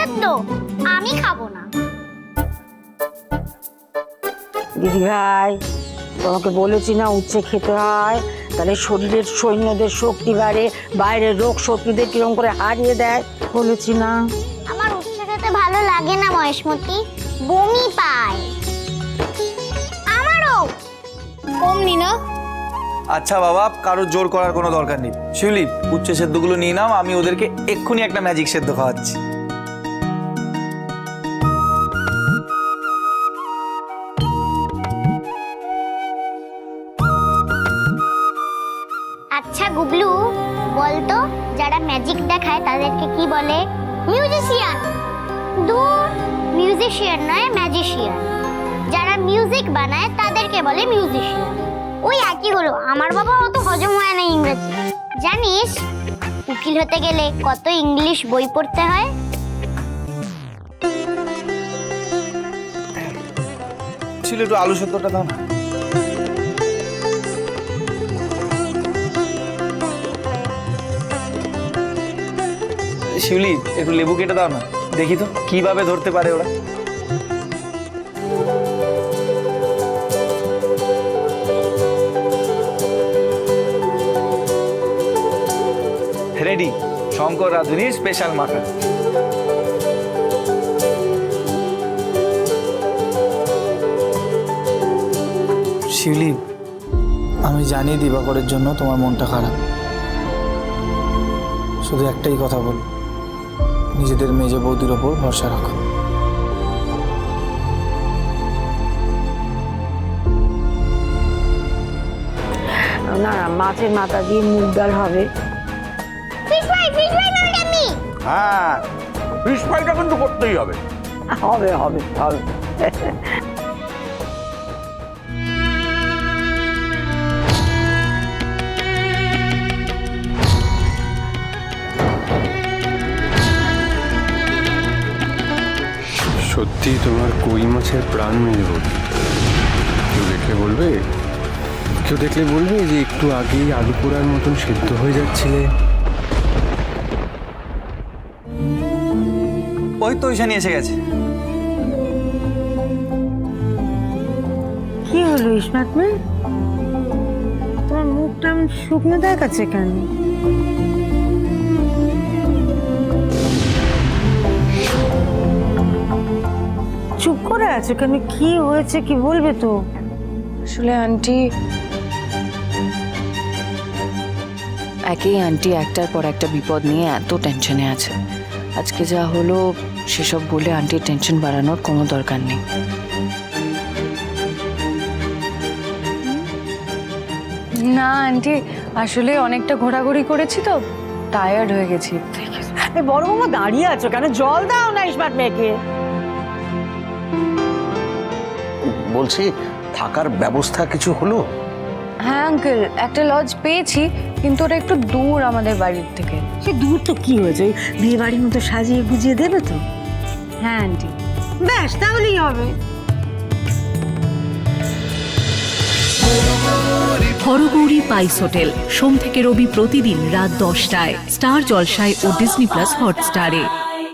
সেদ্ধ আমি খাব না। দিদি ভাই তোমাকে বলেছি না উচ্ছে খেতে হয়। তাহলে শরীরের সৈন্যদের শক্তি বাড়ে বাইরের রোগ শত্রুদের কিরম করে হারিয়ে দেয় বলেছি না। আমার উচ্ছে খেতে ভালো লাগে না মহেশমতি। বমি পায়। আমারও। অমনি না? আচ্ছা বাবা কারোর জোর করার কোনো দরকার নেই। শিউলি উচ্চ সেদ্ধগুলো নিয়ে নাও আমি ওদেরকে এক্ষুনি একটা ম্যাজিক সেদ্ধ খাওয়াচ্ছি। গুবলু, বলতো, যারা ম্যাজিক দেখায় তাদেরকে কি বলে? মিউজিশিয়ান দূর মিউজিশিয়ান নয় ম্যাজিশিয়ান যারা মিউজিক বানায় তাদেরকে বলে মিউজিশিয়ান ওই একই হলো, আমার বাবা অত হজম হয় না ইংরেজি। জানিস, উকিল হতে গেলে কত ইংলিশ বই পড়তে হয়? ছিল একটু আলু সেদ্ধটা দাও না। শিউলি, একটু লেবু কেটে দাও না। দেখি তো, কীভাবে ধরতে পারে ওরা? রেডি শঙ্কর রাধুনির স্পেশাল মাখা শিউলি, আমি জানি দিবাকরের জন্য তোমার মনটা খারাপ। শুধু একটাই কথা বল। নিজেদের মেজে বৌদির ওপর ভরসা রাখো। না না মাছের মাথা দিয়ে মুগ ডাল হবে। হ্যাঁ ফিশ ফ্রাইটা কিন্তু করতেই হবে। হবে হবে হবে। সত্যি তোমার কই মাছের প্রাণ মেলে বলি? কেউ দেখলে বলবে? কেউ দেখলে বলবে যে একটু আগেই আলু পোড়ার মতন সেদ্ধ হয়ে যাচ্ছিলে। ওই তো ঈশানি এসে গেছে। কি হলো ইসমাত মেয়ে তোমার মুখটা শুকনো দেখাচ্ছে কেন? আছো? কেন কি হয়েছে? কি বলবে তো? আসলে আন্টি একেই আন্টি একটার পর একটা বিপদ নিয়ে এত টেনশনে আছে। আজকে যা হলো সেসব বলে আন্টির টেনশন বাড়ানোর কোনো দরকার নেই। না আন্টি আসলে অনেকটা ঘোরাঘুরি করেছি তো টায়ার্ড হয়ে গেছি। এই বড় মামা দাঁড়িয়ে আছো কেন? জল দাও না ইসমাত মেয়েকে। বলছি থাকার ব্যবস্থা কিছু হলো? হ্যাঁ আঙ্কেল একটা লজ পেয়েছি কিন্তু ওটা একটু দূর আমাদের বাড়ির থেকে। সে দূর তো কি হয়েছে? ওই বিয়ে বাড়ির মতো সাজিয়ে গুজিয়ে দেবে তো? হ্যাঁ আন্টি ব্যাস তাহলেই হবে। হরগৌরী পাইস হোটেল সোম থেকে রবি প্রতিদিন রাত দশটায় স্টার জলসায় ও ডিসনি প্লাস হটস্টারে।